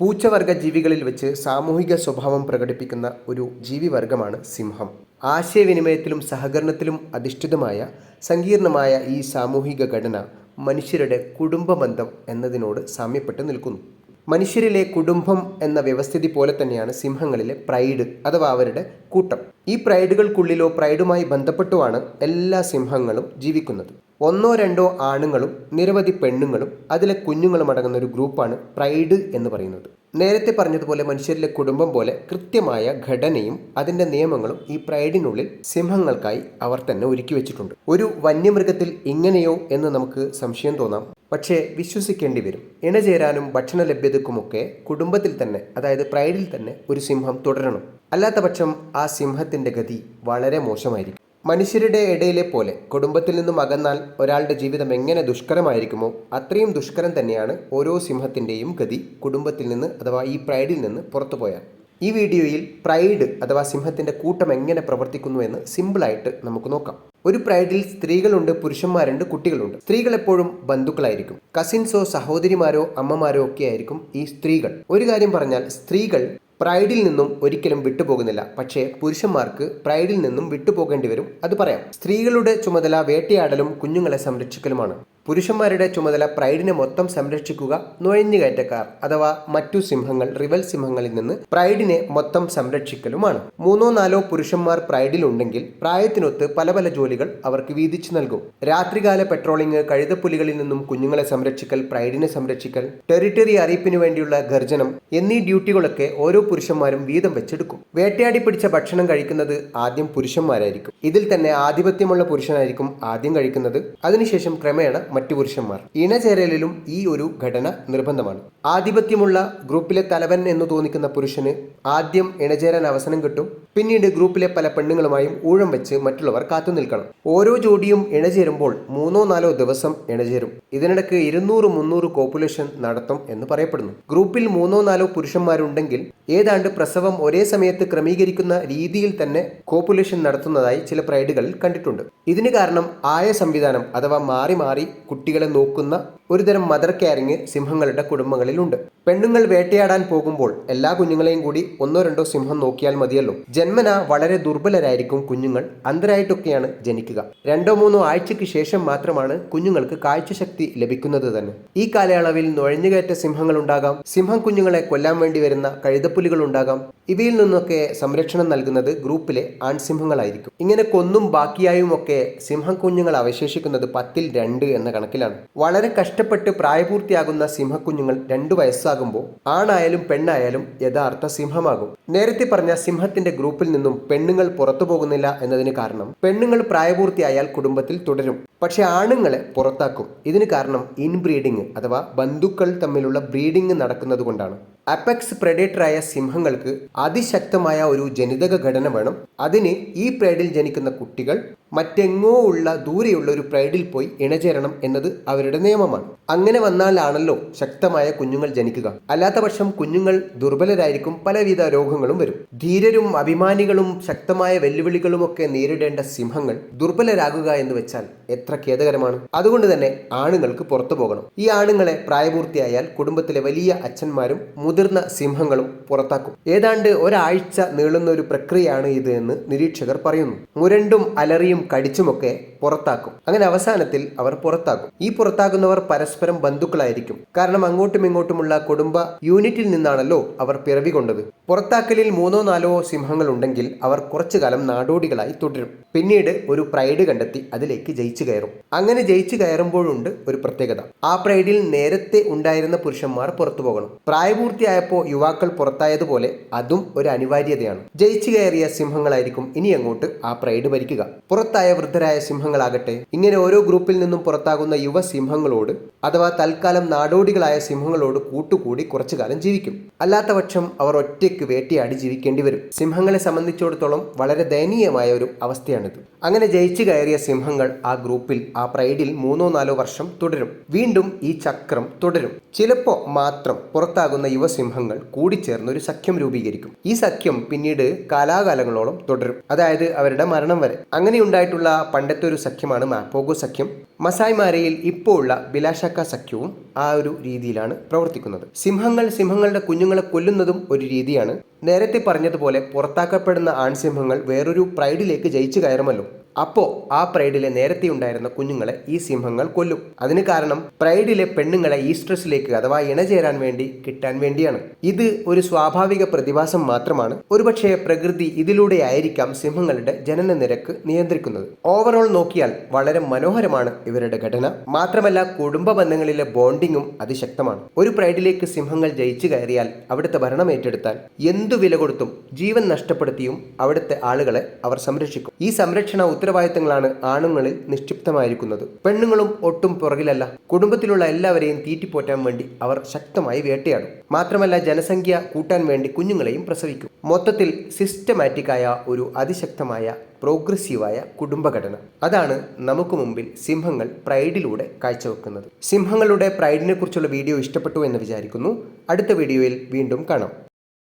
പൂച്ചവർഗ ജീവികളിൽ വെച്ച് സാമൂഹിക സ്വഭാവം പ്രകടിപ്പിക്കുന്ന ഒരു ജീവിവർഗമാണ് സിംഹം. ആശയവിനിമയത്തിലും സഹകരണത്തിലും അധിഷ്ഠിതമായ സങ്കീർണമായ ഈ സാമൂഹിക ഘടന മനുഷ്യരുടെ കുടുംബബന്ധം എന്നതിനോട് സാമ്യപ്പെട്ട് നിൽക്കുന്നു. മനുഷ്യരിലെ കുടുംബം എന്ന വ്യവസ്ഥിതി പോലെ തന്നെയാണ് സിംഹങ്ങളിലെ പ്രൈഡ് അഥവാ അവരുടെ കൂട്ടം. ഈ പ്രൈഡുകൾക്കുള്ളിലോ പ്രൈഡുമായി ബന്ധപ്പെട്ടുമാണ് എല്ലാ സിംഹങ്ങളും ജീവിക്കുന്നത്. ഒന്നോ രണ്ടോ ആണുങ്ങളും നിരവധി പെണ്ണുങ്ങളും അതിലെ കുഞ്ഞുങ്ങളും അടങ്ങുന്ന ഒരു ഗ്രൂപ്പാണ് പ്രൈഡ് എന്ന് പറയുന്നത്. നേരത്തെ പറഞ്ഞതുപോലെ മനുഷ്യരിലെ കുടുംബം പോലെ കൃത്യമായ ഘടനയും അതിന്റെ നിയമങ്ങളും ഈ പ്രൈഡിനുള്ളിൽ സിംഹങ്ങൾക്കായി അവർ തന്നെ ഒരുക്കി വെച്ചിട്ടുണ്ട്. ഒരു വന്യമൃഗത്തിൽ ഇങ്ങനെയോ എന്ന് നമുക്ക് സംശയം തോന്നാം. പക്ഷേ വിശ്വസിക്കേണ്ടി വരും. ഇണചേരാനും ഭക്ഷണ ലഭ്യതക്കുമൊക്കെ കുടുംബത്തിൽ തന്നെ അതായത് പ്രൈഡിൽ തന്നെ ഒരു സിംഹം തുടരണം. അല്ലാത്ത പക്ഷം ആ സിംഹത്തിന്റെ ഗതി വളരെ മോശമായിരിക്കും. മനുഷ്യരുടെ ഇടയിലെ പോലെ കുടുംബത്തിൽ നിന്നും അകന്നാൽ ഒരാളുടെ ജീവിതം എങ്ങനെ ദുഷ്കരമായിരിക്കുമോ അത്രയും ദുഷ്കരം തന്നെയാണ് ഓരോ സിംഹത്തിന്റെയും ഗതി കുടുംബത്തിൽ നിന്ന് അഥവാ ഈ പ്രൈഡിൽ നിന്ന് പുറത്തു പോയാൽ. ഈ വീഡിയോയിൽ പ്രൈഡ് അഥവാ സിംഹത്തിന്റെ കൂട്ടം എങ്ങനെ പ്രവർത്തിക്കുന്നു എന്ന് സിമ്പിളായിട്ട് നമുക്ക് നോക്കാം. ഒരു പ്രൈഡിൽ സ്ത്രീകളുണ്ട് പുരുഷന്മാരുണ്ട് കുട്ടികളുണ്ട്. സ്ത്രീകൾ എപ്പോഴും ബന്ധുക്കളായിരിക്കും. കസിൻസോ സഹോദരിമാരോ അമ്മമാരോ ഒക്കെ ആയിരിക്കും ഈ സ്ത്രീകൾ. ഒരു കാര്യം പറഞ്ഞാൽ സ്ത്രീകൾ പ്രൈഡിൽ നിന്നും ഒരിക്കലും വിട്ടുപോകുന്നില്ല. പക്ഷേ പുരുഷന്മാർക്ക് പ്രൈഡിൽ നിന്നും വിട്ടുപോകേണ്ടി വരും. അത് പറയാം. സ്ത്രീകളുടെ ചുമതല വേട്ടയാടലും കുഞ്ഞുങ്ങളെ സംരക്ഷിക്കലുമാണ്. പുരുഷന്മാരുടെ ചുമതല പ്രൈഡിനെ മൊത്തം സംരക്ഷിക്കുക നുഴഞ്ഞുകയറ്റക്കാർ അഥവാ മറ്റു സിംഹങ്ങൾ റിവൽ സിംഹങ്ങളിൽ നിന്ന് പ്രൈഡിനെ മൊത്തം സംരക്ഷിക്കലുമാണ്. മൂന്നോ നാലോ പുരുഷന്മാർ പ്രൈഡിലുണ്ടെങ്കിൽ പ്രായത്തിനൊത്ത് പല പല ജോലികൾ അവർക്ക് വീതിച്ചു നൽകും. രാത്രികാല പെട്രോളിംഗ് കഴുതപ്പുലികളിൽ നിന്നും കുഞ്ഞുങ്ങളെ സംരക്ഷിക്കൽ പ്രൈഡിനെ സംരക്ഷിക്കൽ ടെറിട്ടറി അറിയിപ്പിനു വേണ്ടിയുള്ള ഗർജനം എന്നീ ഡ്യൂട്ടികളൊക്കെ ഓരോ പുരുഷന്മാരും വീതം വെച്ചെടുക്കും. വേട്ടയാടി പിടിച്ച ഭക്ഷണം കഴിക്കുന്നത് ആദ്യം പുരുഷന്മാരായിരിക്കും. ഇതിൽ തന്നെ ആധിപത്യമുള്ള പുരുഷനായിരിക്കും ആദ്യം കഴിക്കുന്നത്. അതിനുശേഷം ക്രമേണ മറ്റു പുരുഷന്മാർ. ഇണചേരലിലും ഈ ഒരു ഘടന നിർബന്ധമാണ്. ആധിപത്യമുള്ള ഗ്രൂപ്പിലെ തലവൻ എന്ന് തോന്നിക്കുന്ന പുരുഷന് ആദ്യം ഇണചേരാൻ അവസരം കിട്ടും. പിന്നീട് ഗ്രൂപ്പിലെ പല പെണ്ണുങ്ങളുമായും ഊഴം വെച്ച് മറ്റുള്ളവർ കാത്തു നിൽക്കണം. ഓരോ ജോഡിയും ഇണചേരുമ്പോൾ മൂന്നോ നാലോ ദിവസം ഇണചേരും. ഇതിനിടയ്ക്ക് ഇരുന്നൂറ് മുന്നൂറ് കോപ്പുലേഷൻ നടത്തും എന്ന് പറയപ്പെടുന്നു. ഗ്രൂപ്പിൽ മൂന്നോ നാലോ പുരുഷന്മാരുണ്ടെങ്കിൽ ഏതാണ്ട് പ്രസവം ഒരേ സമയത്ത് ക്രമീകരിക്കുന്ന രീതിയിൽ തന്നെ കോപ്പുലേഷൻ നടത്തുന്നതായി ചില പ്രൈഡുകളിൽ കണ്ടിട്ടുണ്ട്. ഇതിന് കാരണം ആയ സംവിധാനം അഥവാ മാറി മാറി കുട്ടികളെ നോക്കുന്ന ഒരുതരം മദർ കെയറിങ് സിംഹങ്ങളുടെ കുടുംബങ്ങളിലുണ്ട്. പെണ്ണുങ്ങൾ വേട്ടയാടാൻ പോകുമ്പോൾ എല്ലാ കുഞ്ഞുങ്ങളെയും കൂടി ഒന്നോ രണ്ടോ സിംഹം നോക്കിയാൽ മതിയല്ലോ. ജന്മന വളരെ ദുർബലരായിരിക്കും കുഞ്ഞുങ്ങൾ. അന്തരായിട്ടൊക്കെയാണ് ജനിക്കുക. രണ്ടോ മൂന്നോ ആഴ്ചയ്ക്ക് ശേഷം മാത്രമാണ് കുഞ്ഞുങ്ങൾക്ക് കാഴ്ചശക്തി ലഭിക്കുന്നത് തന്നെ. ഈ കാലയളവിൽ നുഴഞ്ഞുകയറ്റ സിംഹങ്ങൾ ഉണ്ടാകാം. സിംഹം കുഞ്ഞുങ്ങളെ കൊല്ലാൻ വേണ്ടി വരുന്ന കഴുതപ്പുലികൾ ഉണ്ടാകാം. ഇവയിൽ നിന്നൊക്കെ സംരക്ഷണം നൽകുന്നത് ഗ്രൂപ്പിലെ ആൺസിംഹങ്ങളായിരിക്കും. ഇങ്ങനെ കൊന്നും ബാക്കിയായും ഒക്കെ സിംഹം കുഞ്ഞുങ്ങൾ അവശേഷിക്കുന്നത് പത്തിൽ രണ്ട് എന്ന കണക്കിലാണ്. വളരെ കഷ്ടപ്പെട്ട് പ്രായപൂർത്തിയാകുന്ന സിംഹക്കുഞ്ഞുങ്ങൾ രണ്ടു വയസ്സാകുമ്പോൾ ആണായാലും പെണ്ണായാലും യഥാർത്ഥ സിംഹമാകും. നേരത്തെ പറഞ്ഞ സിംഹത്തിന്റെ ഗ്രൂപ്പിൽ നിന്നും പെണ്ണുങ്ങൾ പുറത്തു പോകുന്നില്ല എന്നതിന് കാരണം പെണ്ണുങ്ങൾ പ്രായപൂർത്തിയായാൽ കുടുംബത്തിൽ തുടരും. പക്ഷെ ആണുങ്ങളെ പുറത്താക്കും. ഇതിന് കാരണം ഇൻബ്രീഡിംഗ് അഥവാ ബന്ധുക്കൾ തമ്മിലുള്ള ബ്രീഡിംഗ് നടക്കുന്നത് കൊണ്ടാണ് അപെക്സ് പ്രഡേറ്ററായ സിംഹങ്ങൾക്ക് അതിശക്തമായ ഒരു ജനിതക ഘടന വേണം. അതിന് ഈ പ്രൈഡിൽ ജനിക്കുന്ന കുട്ടികൾ മറ്റെങ്ങോ ഉള്ള ദൂരെയുള്ള ഒരു പ്രൈഡിൽ പോയി ഇണചേരണം എന്നത് അവരുടെ നിയമമാണ്. അങ്ങനെ വന്നാലാണല്ലോ ശക്തമായ കുഞ്ഞുങ്ങൾ ജനിക്കുക. അല്ലാത്തപക്ഷം കുഞ്ഞുങ്ങൾ ദുർബലരായിരിക്കും പലവിധ രോഗങ്ങളും വരും. ധീരരും അഭിമാനികളും ശക്തമായ വെല്ലുവിളികളും ഒക്കെ നേരിടേണ്ട സിംഹങ്ങൾ ദുർബലരാകുക എന്ന് വെച്ചാൽ എത്ര ഖേദകരമാണ്. അതുകൊണ്ട് തന്നെ ആണുങ്ങൾക്ക് പുറത്തു പോകണം. ഈ ആണുങ്ങളെ പ്രായപൂർത്തിയായാൽ കുടുംബത്തിലെ വലിയ അച്ഛന്മാരും മുതിർന്ന സിംഹങ്ങളും പുറത്താക്കും. ഏതാണ്ട് ഒരാഴ്ച നീളുന്ന ഒരു പ്രക്രിയയാണ് ഇത് എന്ന് നിരീക്ഷകർ പറയുന്നു. മുരണ്ടും അലറിയും കടിച്ചുമൊക്കെ പുറത്താക്കും. അങ്ങനെ അവസാനത്തിൽ അവർ പുറത്താക്കും ഈ പുറത്താകുന്നവർ പരസ്പരം ബന്ധുക്കളായിരിക്കും. കാരണം അങ്ങോട്ടും ഇങ്ങോട്ടുമുള്ള കുടുംബ യൂണിറ്റിൽ നിന്നാണല്ലോ അവർ പിറവി കൊണ്ടത്. പുറത്താക്കലിൽ മൂന്നോ നാലോ സിംഹങ്ങൾ ഉണ്ടെങ്കിൽ അവർ കുറച്ചു കാലം നാടോടികളായി തുടരും. പിന്നീട് ഒരു പ്രൈഡ് കണ്ടെത്തി അതിലേക്ക് ജയിച്ചു കയറും. അങ്ങനെ ജയിച്ചു കയറുമ്പോഴുണ്ട് ഒരു പ്രത്യേകത. ആ പ്രൈഡിൽ നേരത്തെ ഉണ്ടായിരുന്ന പുരുഷന്മാർ പുറത്തു പോകണം. പ്രായപൂർത്തിയായപ്പോൾ യുവാക്കൾ പുറത്തായതുപോലെ അതും ഒരു അനിവാര്യതയാണ്. ജയിച്ചു കയറിയ സിംഹങ്ങളായിരിക്കും ഇനി അങ്ങോട്ട് ആ പ്രൈഡ് ഭരിക്കുക. പുറത്തായ വൃദ്ധരായ സിംഹങ്ങളാകട്ടെ ഇങ്ങനെ ഓരോ ഗ്രൂപ്പിൽ നിന്നും പുറത്താകുന്ന യുവ സിംഹങ്ങളോട് അഥവാ തൽക്കാലം നാടോടികളായ സിംഹങ്ങളോട് കൂട്ടുകൂടി കുറച്ചു കാലം ജീവിക്കും. അല്ലാത്ത പക്ഷം അവർ ഒറ്റയ്ക്ക് വേട്ടയാടി ജീവിക്കേണ്ടി വരും. സിംഹങ്ങളെ സംബന്ധിച്ചിടത്തോളം വളരെ ദയനീയമായ ഒരു അവസ്ഥയാണിത്. അങ്ങനെ ജയിച്ചു കയറിയ സിംഹങ്ങൾ ആ ഗ്രൂപ്പിൽ ആ പ്രൈഡിൽ മൂന്നോ നാലോ വർഷം തുടരും. വീണ്ടും ഈ ചക്രം തുടരും. ചിലപ്പോൾ മാത്രം പുറത്താകുന്ന യുവസിംഹങ്ങൾ കൂടിച്ചേർന്ന് ഒരു സഖ്യം രൂപീകരിക്കും. ഈ സഖ്യം പിന്നീട് കാലാകാലങ്ങളോളം തുടരും. അതായത് അവരുടെ മരണം വരെ. അങ്ങനെ ഉണ്ടായിട്ടുള്ള പണ്ടത്തെ ഒരു സഖ്യമാണ് മാപ്പോഗോ സഖ്യം. മസായ്മാരയിൽ ഇപ്പോൾ ഉള്ള ബിലാഷക്ക സഖ്യവും ആ ഒരു രീതിയിലാണ് പ്രവർത്തിക്കുന്നത്. സിംഹങ്ങൾ സിംഹങ്ങളുടെ കുഞ്ഞുങ്ങളെ കൊല്ലുന്നതും ഒരു രീതിയാണ് നേരത്തെ പറഞ്ഞതുപോലെ പുറത്താക്കപ്പെടുന്ന ആൺസിംഹങ്ങൾ വേറൊരു പ്രൈഡിലേക്ക് ജയിച്ചു കയറുമല്ലോ. അപ്പോ ആ പ്രൈഡിലെ നേരത്തെ ഉണ്ടായിരുന്ന കുഞ്ഞുങ്ങളെ ഈ സിംഹങ്ങൾ കൊല്ലും. അതിന് കാരണം പ്രൈഡിലെ പെണ്ണുങ്ങളെ ഈസ്ട്രസിലേക്ക് അഥവാ ഇണചേരാൻ വേണ്ടി കിട്ടാൻ വേണ്ടിയാണ്. ഇത് ഒരു സ്വാഭാവിക പ്രതിഭാസം മാത്രമാണ്. ഒരുപക്ഷെ പ്രകൃതി ഇതിലൂടെ ആയിരിക്കാം സിംഹങ്ങളുടെ ജനന നിരക്ക് നിയന്ത്രിക്കുന്നത്. ഓവറോൾ നോക്കിയാൽ വളരെ മനോഹരമാണ് ഇവരുടെ ഘടന. മാത്രമല്ല കുടുംബ ബന്ധങ്ങളിലെ ബോണ്ടിങ്ങും അതിശക്തമാണ്. ഒരു പ്രൈഡിലേക്ക് സിംഹങ്ങൾ ജയിച്ചു കയറിയാൽ അവിടുത്തെ ഭരണം ഏറ്റെടുത്താൽ എന്തു വില കൊടുത്തും ജീവൻ നഷ്ടപ്പെടുത്തിയും അവിടുത്തെ ആളുകളെ അവർ സംരക്ഷിക്കും. ഈ സംരക്ഷണ ഉത്തരവാദിത്തങ്ങളാണ് ആണുങ്ങളിൽ നിക്ഷിപ്തമായിരിക്കുന്നത്. പെണ്ണുങ്ങളും ഒട്ടും പുറകിലല്ല. കുടുംബത്തിലുള്ള എല്ലാവരെയും തീറ്റിപ്പോറ്റാൻ വേണ്ടി അവർ ശക്തമായി വേട്ടയാടും. മാത്രമല്ല ജനസംഖ്യ കൂട്ടാൻ വേണ്ടി കുഞ്ഞുങ്ങളെയും പ്രസവിക്കും. മൊത്തത്തിൽ സിസ്റ്റമാറ്റിക്കായ ഒരു അതിശക്തമായ പ്രോഗ്രസീവായ കുടുംബഘടന. അതാണ് നമുക്ക് മുമ്പിൽ സിംഹങ്ങൾ പ്രൈഡിലൂടെ കാഴ്ചവെക്കുന്നത്. സിംഹങ്ങളുടെ പ്രൈഡിനെ കുറിച്ചുള്ള വീഡിയോ ഇഷ്ടപ്പെട്ടു എന്ന് വിചാരിക്കുന്നു. അടുത്ത വീഡിയോയിൽ വീണ്ടും കാണാം.